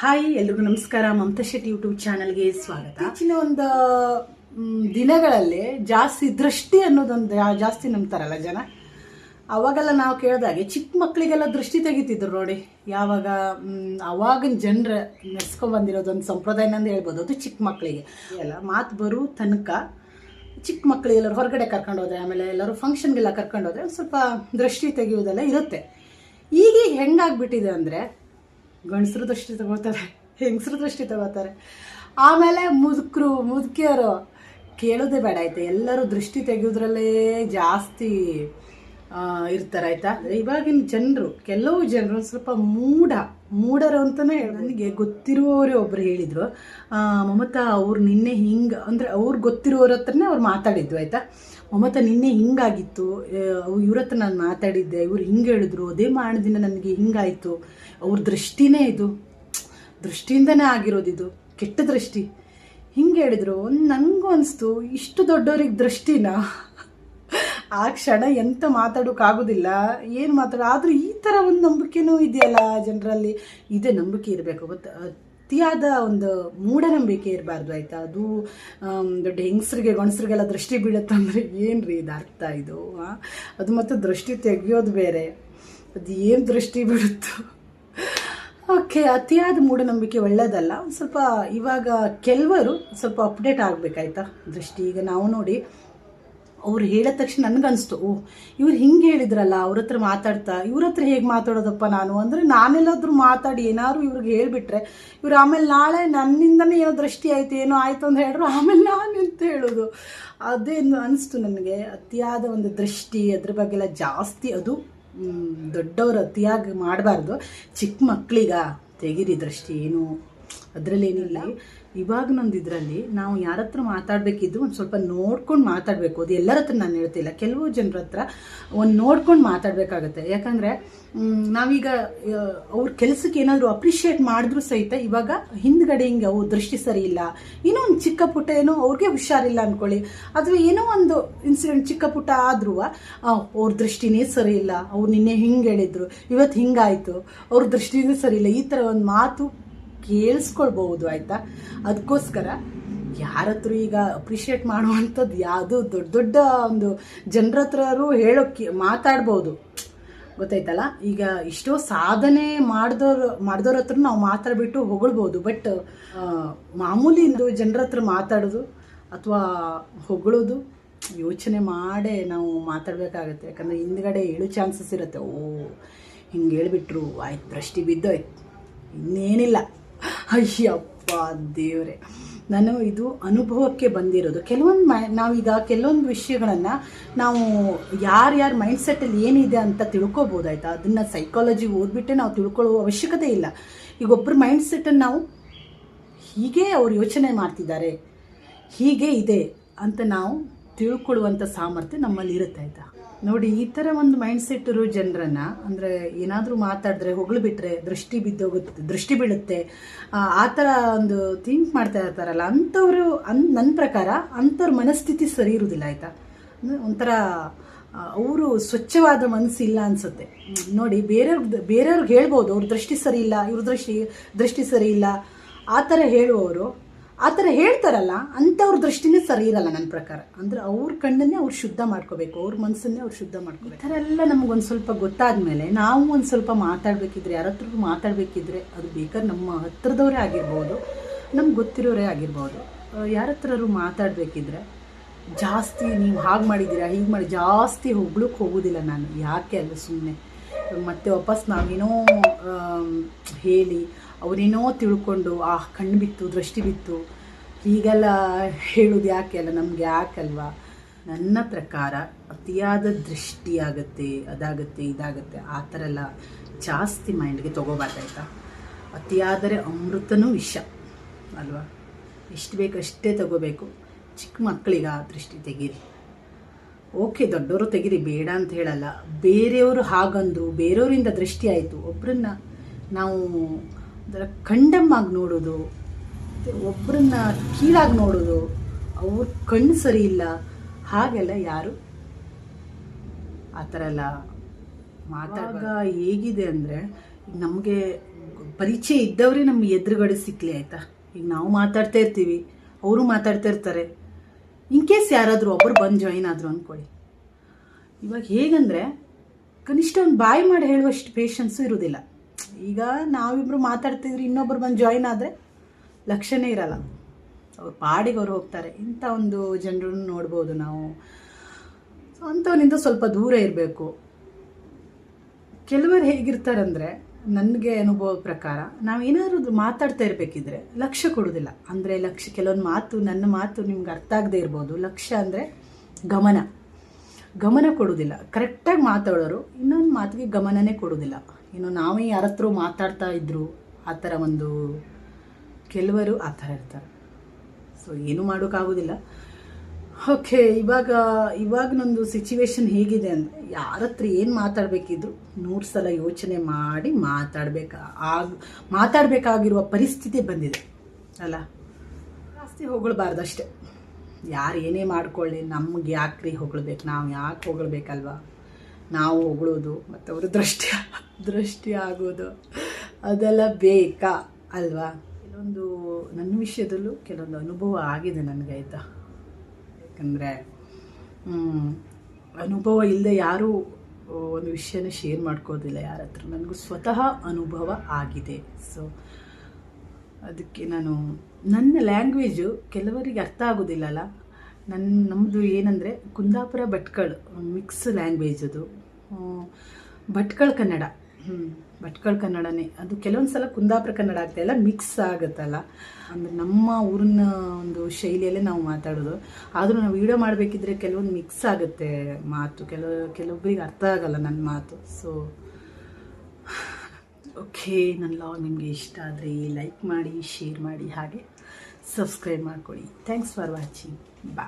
Hi, ಎಲ್ರಿಗೂ ನಮಸ್ಕಾರ. Mamata Shetty YouTube ಚಾನಲ್ಗೆ ಸ್ವಾಗತ. ಹೆಚ್ಚಿನ ಒಂದು ದಿನಗಳಲ್ಲಿ ಜಾಸ್ತಿ ದೃಷ್ಟಿ ಅನ್ನೋದೊಂದು ಜಾಸ್ತಿ ನಂಬ್ತಾರಲ್ಲ ಜನ? ಅವಾಗೆಲ್ಲ ನಾವು ಕೇಳಿದಾಗೆ ಚಿಕ್ಕ ಮಕ್ಕಳಿಗೆಲ್ಲ ದೃಷ್ಟಿ ತೆಗಿತಿದ್ರು ನೋಡಿ. ಯಾವಾಗ ಅವಾಗಿನ ಜನರ ನೆಡ್ಸ್ಕೊಂಡ್ಬಂದಿರೋದೊಂದು ಸಂಪ್ರದಾಯ ಅಂತ ಹೇಳ್ಬೋದು ಅದು ಚಿಕ್ಕ ಮಕ್ಕಳಿಗೆ. ಎಲ್ಲ ಮಾತು ಬರು ತನಕ ಚಿಕ್ಕ ಮಕ್ಕಳಿಗೆ ಎಲ್ಲರೂ ಹೊರಗಡೆ ಕರ್ಕೊಂಡು ಹೋದ್ರೆ, ಆಮೇಲೆ ಎಲ್ಲರೂ ಫಂಕ್ಷನ್ಗೆಲ್ಲ ಕರ್ಕೊಂಡು ಹೋದ್ರೆ ಸ್ವಲ್ಪ ದೃಷ್ಟಿ ತೆಗೆಯೋದೆಲ್ಲ ಇರುತ್ತೆ. ಈಗ ಹೆಂಗಾಗ್ಬಿಟ್ಟಿದೆ ಅಂದರೆ ಗಂಡಸರು ದೃಷ್ಟಿ ತಗೋತಾರೆ, ಹೆಂಗಸ್ರ ದೃಷ್ಟಿ ತಗೋತಾರೆ. ಆಮೇಲೆ ಮುದುಕರು, ಮುದುಕಿಯರು, ಕೇಳೋದೇ ಬೇಡ ಆಯ್ತಾ? ಎಲ್ಲರೂ ದೃಷ್ಟಿ ತೆಗೆಯೋದ್ರಲ್ಲೇ ಜಾಸ್ತಿ ಇರ್ತಾರೆ ಆಯ್ತಾ? ಇವಾಗಿನ ಜನರು, ಕೆಲವು ಜನರು ಸ್ವಲ್ಪ ಮೂಢ, ಮೂಢರು ಅಂತಲೇ ನನಗೆ ಗೊತ್ತಿರುವವರೇ ಒಬ್ರು ಹೇಳಿದರು. ಮಮತಾ ಅವ್ರು ನಿನ್ನೆ ಹಿಂಗೆ, ಅಂದರೆ ಅವ್ರು ಗೊತ್ತಿರೋರ ಹತ್ರನೇ ಅವ್ರು ಮಾತಾಡಿದ್ದು ಆಯ್ತಾ? ಮಮತಾ ನಿನ್ನೆ ಹಿಂಗಾಗಿತ್ತು. ಇವ್ರ ಹತ್ರ ನಾನು ಮಾತಾಡಿದ್ದೆ. ಇವ್ರು ಹಿಂಗೆ ಹೇಳಿದ್ರು. ಅದೇ ಮಾಡಿದಿನ ನನಗೆ ಹಿಂಗಾಯಿತು. ಅವ್ರ ದೃಷ್ಟಿನೇ ಇದು. ದೃಷ್ಟಿಯಿಂದನೇ ಇದು. ಕೆಟ್ಟ ದೃಷ್ಟಿ. ಹಿಂಗೆ ಹೇಳಿದ್ರು. ನನಗೂ ಅನಿಸ್ತು, ಇಷ್ಟು ದೊಡ್ಡವ್ರಿಗೆ ದೃಷ್ಟಿನ? ಆ ಕ್ಷಣ ಎಂತ ಮಾತಾಡೋಕ್ಕಾಗೋದಿಲ್ಲ ಏನು ಮಾತಾಡ ಆದರೂ ಈ ಥರ ಒಂದು ನಂಬಿಕೆನೂ ಇದೆಯಲ್ಲ ಜನರಲ್ಲಿ. ಇದೇ ನಂಬಿಕೆ ಇರಬೇಕು. ಗೊತ್ತಾ ಅತಿಯಾದ ಒಂದು ಮೂಢನಂಬಿಕೆ ಇರಬಾರ್ದು ಆಯ್ತಾ? ಅದು ದೊಡ್ಡ ಹೆಂಗಸ್ರಿಗೆ, ಗಂಡಸ್ರಿಗೆಲ್ಲ ದೃಷ್ಟಿ ಬೀಳುತ್ತಂದ್ರೆ ಏನು ರೀ ಇದು ಅರ್ಥ ಇದು ಅದು ಮತ್ತು ದೃಷ್ಟಿ ತೆಗಿಯೋದು ಬೇರೆ. ಅದು ಏನು ದೃಷ್ಟಿ ಬೀಳುತ್ತೋ. ಓಕೆ, ಅತಿಯಾದ ಮೂಢನಂಬಿಕೆ ಒಳ್ಳೆಯದಲ್ಲ ಸ್ವಲ್ಪ ಇವಾಗ ಕೆಲವರು ಸ್ವಲ್ಪ ಅಪ್ಡೇಟ್ ಆಗಬೇಕಾಯ್ತಾ? ದೃಷ್ಟಿ, ಈಗ ನಾವು ನೋಡಿ ಅವ್ರು ಹೇಳಿದ ತಕ್ಷಣ ನನಗನ್ನಿಸ್ತು ಓ, ಇವ್ರು ಹಿಂಗೆ ಹೇಳಿದ್ರಲ್ಲ, ಅವ್ರ ಹತ್ರ ಮಾತಾಡ್ತಾ, ಇವ್ರ ಹತ್ರ ಹೇಗೆ ಮಾತಾಡೋದಪ್ಪ ನಾನು? ಅಂದರೆ ನಾನೆಲ್ಲಾದರೂ ಮಾತಾಡಿ ಏನಾದ್ರು ಇವ್ರಿಗೆ ಹೇಳಿಬಿಟ್ರೆ, ಇವ್ರು ಆಮೇಲೆ ನಾಳೆ ನನ್ನಿಂದನೇ ಏನೋ ದೃಷ್ಟಿ ಆಯಿತು, ಏನೋ ಆಯಿತು ಅಂತ ಹೇಳಿದ್ರು ಆಮೇಲೆ ನಾನು ಅಂತ ಹೇಳೋದು. ಅದೇ ಅನಿಸ್ತು ನನಗೆ, ಅತಿಯಾದ ಒಂದು ದೃಷ್ಟಿ, ಅದ್ರ ಬಗ್ಗೆ ಎಲ್ಲ ಜಾಸ್ತಿ ಅದು ದೊಡ್ಡವರು ಅತಿಯಾಗಿ ಮಾಡಬಾರ್ದು. ಚಿಕ್ಕ ಮಕ್ಕಳಿಗ ತೆಗಿರಿ ದೃಷ್ಟಿ ಏನು? ಅದರಲ್ಲೇನಿಲ್ಲ ಇವಾಗ ನಂದು ಇದರಲ್ಲಿ ನಾವು ಯಾರ ಹತ್ರ ಮಾತಾಡಬೇಕಿದ್ದು ಒಂದು ಸ್ವಲ್ಪ ನೋಡ್ಕೊಂಡು ಮಾತಾಡಬೇಕು. ಅದು ಎಲ್ಲರ ಹತ್ರ ನಾನು ಹೇಳ್ತಿಲ್ಲ ಕೆಲವು ಜನರ ಹತ್ರ ಒಂದು ನೋಡ್ಕೊಂಡು ಮಾತಾಡಬೇಕಾಗತ್ತೆ. ಯಾಕಂದರೆ ನಾವೀಗ ಅವ್ರ ಕೆಲಸಕ್ಕೆ ಏನಾದರೂ ಅಪ್ರಿಷಿಯೇಟ್ ಮಾಡಿದ್ರು ಸಹಿತ ಇವಾಗ ಹಿಂದ್ಗಡೆ ಹಿಂಗೆ ಅವ್ರ ದೃಷ್ಟಿ ಸರಿ ಇಲ್ಲ. ಏನೋ ಒಂದು ಚಿಕ್ಕ ಪುಟ್ಟ ಏನೋ ಅವ್ರಿಗೆ ಹುಷಾರಿಲ್ಲ ಅಂದ್ಕೊಳ್ಳಿ ಅಥವಾ ಏನೋ ಒಂದು ಇನ್ಸಿಡೆಂಟ್ ಚಿಕ್ಕ ಪುಟ್ಟ ಆದ್ರೂ ಅವ್ರ ದೃಷ್ಟಿನೇ ಸರಿ ಇಲ್ಲ. ಅವ್ರು ನಿನ್ನೆ ಹಿಂಗೆ ಹೇಳಿದ್ರು. ಇವತ್ತು ಹಿಂಗಾಯ್ತು. ಅವ್ರ ದೃಷ್ಟಿನೇ ಸರಿ ಇಲ್ಲ. ಈ ಥರ ಒಂದು ಮಾತು ಕೇಳಿಸ್ಕೊಳ್ಬಹುದು, ಆಯ್ತಾ? ಅದಕ್ಕೋಸ್ಕರ ಯಾರ ಹತ್ರ ಈಗ ಅಪ್ರಿಷಿಯೇಟ್ ಮಾಡುವಂಥದ್ದು ಯಾವುದು ದೊಡ್ಡ ದೊಡ್ಡ ಒಂದು ಜನರ ಹತ್ರರು ಹೇಳೋಕ್ಕೆ ಮಾತಾಡ್ಬೋದು. ಗೊತ್ತಾಯ್ತಲ್ಲ? ಈಗ ಇಷ್ಟೋ ಸಾಧನೆ ಮಾಡಿದವ್ರು ಮಾಡಿದವ್ರ ಹತ್ರ ನಾವು ಮಾತಾಡ್ಬಿಟ್ಟು ಹೊಗಳ್ಬೋದು ಬಟ್ ಮಾಮೂಲಿ ಜನರ ಹತ್ರ ಮಾತಾಡೋದು ಅಥವಾ ಹೊಗಳೋದು ಯೋಚನೆ ಮಾಡೇ ನಾವು ಮಾತಾಡಬೇಕಾಗತ್ತೆ. ಯಾಕಂದರೆ ಹಿಂದ್ಗಡೆ ಹೇಳೋ ಚಾನ್ಸಸ್ ಇರುತ್ತೆ. ಓ, ಹಿಂಗೆ ಹೇಳ್ಬಿಟ್ರು, ಆಯ್ತು, ದೃಷ್ಟಿ ಬಿದ್ದೋಯ್ತು, ಇನ್ನೇನಿಲ್ಲ. ಅಯ್ಯಪ್ಪ ದೇವ್ರೆ. ನಾನು ಇದು ಅನುಭವಕ್ಕೆ ಬಂದಿರೋದು. ಕೆಲವೊಂದು ಮೈ, ನಾವೀಗ ಕೆಲವೊಂದು ವಿಷಯಗಳನ್ನು ನಾವು ಯಾರ್ಯಾರ ಮೈಂಡ್ಸೆಟ್ಟಲ್ಲಿ ಏನಿದೆ ಅಂತ ತಿಳ್ಕೊಬೋದಾಯ್ತಾ? ಅದನ್ನು ಸೈಕಾಲಜಿ ಓದ್ಬಿಟ್ಟೆ ನಾವು ತಿಳ್ಕೊಳ್ಳುವ ಅವಶ್ಯಕತೆ ಇಲ್ಲ. ಈಗ ಒಬ್ಬರ ಮೈಂಡ್ಸೆಟ್ಟನ್ನು ನಾವು ಹೀಗೆ ಅವ್ರು ಯೋಚನೆ ಮಾಡ್ತಿದ್ದಾರೆ, ಹೀಗೆ ಇದೆ ಅಂತ ನಾವು ತಿಳ್ಕೊಳ್ಳುವಂಥ ಸಾಮರ್ಥ್ಯ ನಮ್ಮಲ್ಲಿ ಇರುತ್ತೆ ಆಯ್ತಾ? ನೋಡಿ ಈ ಥರ ಒಂದು ಮೈಂಡ್ ಸೆಟ್ ಇರೋ ಜನರನ್ನ ಅಂದರೆ ಏನಾದರೂ ಮಾತಾಡಿದ್ರೆ ಹೊಗಳ್ಬಿಟ್ರೆ ದೃಷ್ಟಿ ಬಿದ್ದೋಗುತ್ತೆ ದೃಷ್ಟಿ ಬೀಳುತ್ತೆ ಆ, ಥರ ಒಂದು ಥಿಂಕ್ ಮಾಡ್ತಾ ಇರ್ತಾರಲ್ಲ ಅಂಥವ್ರು ಅನ್ ನನ್ನ ಪ್ರಕಾರ ಅಂಥವ್ರ ಮನಸ್ಥಿತಿ ಸರಿ ಇರುವುದಿಲ್ಲ ಆಯಿತಾ? ಒಂಥರ ಅವರು ಸ್ವಚ್ಛವಾದ ಮನಸ್ಸು ಇಲ್ಲ ಅನ್ಸುತ್ತೆ. ನೋಡಿ ಬೇರೆಯವ್ರ ಬೇರೆಯವ್ರಿಗೆ ಹೇಳ್ಬೋದು ಅವ್ರ ದೃಷ್ಟಿ ಸರಿ ಇಲ್ಲ ಇವ್ರ ದೃಷ್ಟಿ ದೃಷ್ಟಿ ಸರಿ ಇಲ್ಲ ಆ ಥರ ಹೇಳುವವರು ಆ ಥರ ಹೇಳ್ತಾರಲ್ಲ, ಅಂಥವ್ರ ದೃಷ್ಟಿನೇ ಸರಿ ಇರಲ್ಲ ನನ್ನ ಪ್ರಕಾರ. ಅಂದ್ರೆ ಅವ್ರ ಕಣ್ಣನ್ನೇ ಅವ್ರು ಶುದ್ಧ ಮಾಡ್ಕೋಬೇಕು, ಅವ್ರ ಮನಸ್ಸನ್ನೇ ಅವ್ರು ಶುದ್ಧ ಮಾಡ್ಕೋಬೇಕು. ಈ ಥರ ಎಲ್ಲ ನಮಗೊಂದು ಸ್ವಲ್ಪ ಗೊತ್ತಾದ ಮೇಲೆ ನಾವು ಒಂದು ಸ್ವಲ್ಪ ಮಾತಾಡಬೇಕಿದ್ರೆ ಯಾರ ಹತ್ರ ಮಾತಾಡಬೇಕಿದ್ರೆ ಅದು ಬೇಕಾದ್ರೆ ನಮ್ಮ ಹತ್ರದವರೇ ಆಗಿರ್ಬೋದು, ನಮ್ಗೆ ಗೊತ್ತಿರೋರೇ ಆಗಿರ್ಬೋದು. ಯಾರ ಹತ್ರರು ಮಾತಾಡಬೇಕಿದ್ರೆ, ಜಾಸ್ತಿ ನೀವು ಹಾಗೆ ಮಾಡಿದ್ದೀರಾ, ಹೀಗೆ ಮಾಡಿ, ಜಾಸ್ತಿ ಹೊಗ್ಳಕ್ಕೆ ಹೋಗೋದಿಲ್ಲ ನಾನು. ಯಾಕೆ ಅಲ್ಲ ಸುಮ್ಮನೆ ಮತ್ತೆ ವಾಪಸ್ ನಾವೇನೋ ಹೇಳಿ ಅವರೇನೋ ತಿಳ್ಕೊಂಡು, ಆ, ಕಣ್ಣು ಬಿತ್ತು, ದೃಷ್ಟಿ ಬಿತ್ತು. ಹೀಗೆಲ್ಲ ಹೇಳೋದು ಯಾಕೆ ಅಲ್ಲ? ನಮ್ಗೆ ಯಾಕಲ್ವಾ? ನನ್ನ ಪ್ರಕಾರ ಅತಿಯಾದ ದೃಷ್ಟಿ ಆಗುತ್ತೆ, ಅದಾಗುತ್ತೆ, ಇದಾಗುತ್ತೆ, ಆ ಥರ ಎಲ್ಲ ಜಾಸ್ತಿ ಮೈಂಡ್ಗೆ ತೊಗೋಬಾರ್ದಾಯ್ತಾ ಅತಿಯಾದರೆ ಅಮೃತನೂ ವಿಷ, ಅಲ್ವಾ? ಎಷ್ಟು ಅಷ್ಟೇ ತಗೋಬೇಕು. ಚಿಕ್ಕ ಮಕ್ಕಳಿಗೆ ಆ ದೃಷ್ಟಿ ತೆಗೀರಿ. ಓಕೆ ದೊಡ್ಡವರು ತೆಗೀರಿ, ಬೇಡ ಅಂತ ಹೇಳಲ್ಲ. ಬೇರೆಯವರು ಹಾಗಂದ್ರು, ಬೇರೆಯವರಿಂದ ದೃಷ್ಟಿ ಆಯಿತು ಒಬ್ಬರನ್ನ ನಾವು ಅದರ ಕಂಡಮ್ಮಾಗಿ ನೋಡೋದು ಒಬ್ಬರನ್ನ ಕೀಳಾಗಿ ನೋಡೋದು, ಅವ್ರ ಕಣ್ಣು ಸರಿ ಇಲ್ಲ, ಹಾಗೆಲ್ಲ ಯಾರು? ಆ ಥರ ಎಲ್ಲ ಮಾತಾಡುವಾಗ ಹೇಗಿದೆ ಅಂದರೆ ನಮಗೆ ಪರಿಚಯ ಇದ್ದವರೇ ನಮ್ಮ ಎದುರುಗಡೆ ಸಿಕ್ಕಲಿ ಆಯಿತಾ? ಈಗ ನಾವು ಮಾತಾಡ್ತಾ ಇರ್ತೀವಿ, ಅವರು ಮಾತಾಡ್ತಾ ಇರ್ತಾರೆ. ಇನ್ ಕೇಸ್ ಯಾರಾದರೂ ಒಬ್ಬರು ಬಂದು ಜಾಯಿನ್ ಆದರು ಅಂದ್ಕೊಳ್ಳಿ ಇವಾಗ ಹೇಗಂದರೆ, ಕನಿಷ್ಠ ಒಂದು ಬಾಯಿ ಮಾಡಿ ಹೇಳುವಷ್ಟು ಪೇಷನ್ಸು ಇರೋದಿಲ್ಲ. ಈಗ ನಾವಿಬ್ಬರು ಮಾತಾಡ್ತಿದ್ರೆ ಇನ್ನೊಬ್ಬರು ಬಂದು ಜಾಯಿನ್ ಆದರೆ ಲಕ್ಷ್ಯನೇ ಇರಲ್ಲ. ಅವ್ರ ಪಾಡಿಗೆ ಅವ್ರು ಹೋಗ್ತಾರೆ. ಇಂಥ ಒಂದು ಜನರನ್ನು ನೋಡ್ಬೋದು ನಾವು. ಸೊ ಅಂಥವನಿಂದ ಸ್ವಲ್ಪ ದೂರ ಇರಬೇಕು. ಕೆಲವರು ಹೇಗಿರ್ತಾರಂದರೆ ನನಗೆ ಅನುಭವದ ಪ್ರಕಾರ ನಾವು ಏನಾದರೂ ಮಾತಾಡ್ತಾ ಇರಬೇಕಿದ್ರೆ ಲಕ್ಷ್ಯ ಕೊಡೋದಿಲ್ಲ. ಅಂದರೆ ಲಕ್ಷ್ಯ ಕೆಲವೊಂದು ಮಾತು, ನನ್ನ ಮಾತು ನಿಮ್ಗೆ ಅರ್ಥ ಆಗದೆ ಇರ್ಬೋದು. ಲಕ್ಷ್ಯ ಅಂದರೆ ಗಮನ. ಗಮನ ಕೊಡೋದಿಲ್ಲ. ಕರೆಕ್ಟಾಗಿ ಮಾತಾಡೋರು ಇನ್ನೊಂದು ಮಾತಿಗೆ ಗಮನನೇ ಕೊಡೋದಿಲ್ಲ. ಇನ್ನು ನಾವೇ ಯಾರ ಹತ್ರ ಮಾತಾಡ್ತಾ ಇದ್ರು, ಆ ಥರ ಒಂದು ಕೆಲವರು ಆ ಥರ ಇರ್ತಾರೆ. ಸೊ ಏನು ಮಾಡೋಕ್ಕಾಗೋದಿಲ್ಲ. ಓಕೆ ಇವಾಗ ಇವಾಗ ನಂದು ಸಿಚುವೇಶನ್ ಹೇಗಿದೆ ಅಂದರೆ ಯಾರ ಹತ್ರ ಏನು ಮಾತಾಡಬೇಕಿದ್ರು ನೂರು ಸಲ ಯೋಚನೆ ಮಾಡಿ ಮಾತಾಡಬೇಕಾ, ಆಗ, ಮಾತಾಡಬೇಕಾಗಿರುವ ಪರಿಸ್ಥಿತಿ ಬಂದಿದೆ. ಅಲ್ಲ? ಜಾಸ್ತಿ ಹೊಗಳಬಾರ್ದು ಅಷ್ಟೇ. ಯಾರು ಏನೇ ಮಾಡ್ಕೊಳ್ಳಿ, ನಮ್ಗೆ ಯಾಕ್ರಿ ಹೊಗಳ್ಬೇಕು, ನಾವು ಯಾಕೆ ಹೊಗಳ್ಬೇಕಲ್ವಾ? ನಾವು ಹೊಗಳೋದು, ಮತ್ತು ಅವರು ದೃಷ್ಟಿ ದೃಷ್ಟಿ ಆಗೋದು ಅದೆಲ್ಲ ಬೇಕಾ ಅಲ್ವಾ? ಕೆಲವೊಂದು, ನನ್ನ ವಿಷಯದಲ್ಲೂ ಕೆಲವೊಂದು ಅನುಭವ ಆಗಿದೆ ನನಗೆ ಯಾಕಂದರೆ ಅನುಭವ ಇಲ್ಲದೆ ಯಾರೂ ಒಂದು ವಿಷಯನ ಶೇರ್ ಮಾಡ್ಕೋದಿಲ್ಲ ಯಾರ ಹತ್ರ. ನನಗೂ ಸ್ವತಃ ಅನುಭವ ಆಗಿದೆ. ಸೊ ಅದಕ್ಕೆ ನಾನು, ನನ್ನ ಲ್ಯಾಂಗ್ವೇಜು ಕೆಲವರಿಗೆ ಅರ್ಥ ಆಗೋದಿಲ್ಲಲ್ಲ ನನ್ನ ನಮ್ಮದು ಏನಂದರೆ ಕುಂದಾಪುರ ಭಟ್ಕಳ್ ಮಿಕ್ಸ್ ಲ್ಯಾಂಗ್ವೇಜ್ ಅದು. ಭಟ್ಕಳ್ ಕನ್ನಡ. ಹ್ಞೂ ಭಟ್ಕಳ್ ಕನ್ನಡನೇ. ಅದು ಕೆಲವೊಂದು ಸಲ ಕುಂದಾಪುರ ಕನ್ನಡ ಆಗ್ತಾಯಿಲ್ಲ ಮಿಕ್ಸ್ ಆಗುತ್ತಲ್ಲ. ಅಂದರೆ ನಮ್ಮ ಊರಿನ ಒಂದು ಶೈಲಿಯಲ್ಲೇ ನಾವು ಮಾತಾಡೋದು. ಆದರೂ ನಾವು ವಿಡಿಯೋ ಮಾಡಬೇಕಿದ್ರೆ ಕೆಲವೊಂದು ಮಿಕ್ಸ್ ಆಗುತ್ತೆ ಮಾತು. ಕೆಲವು ಕೆಲವೊಬ್ಬರಿಗೆ ಅರ್ಥ ಆಗಲ್ಲ ನನ್ನ ಮಾತು. ಸೊ ಓಕೆ ನನ್ನ ಲಾಗ್ ನಿಮಗೆ ಇಷ್ಟ ಆದರೆ ಲೈಕ್ ಮಾಡಿ ಶೇರ್ ಮಾಡಿ, ಹಾಗೆ ಸಬ್ಸ್ಕ್ರೈಬ್ ಮಾಡ್ಕೊಳ್ಳಿ. Thanks for watching bye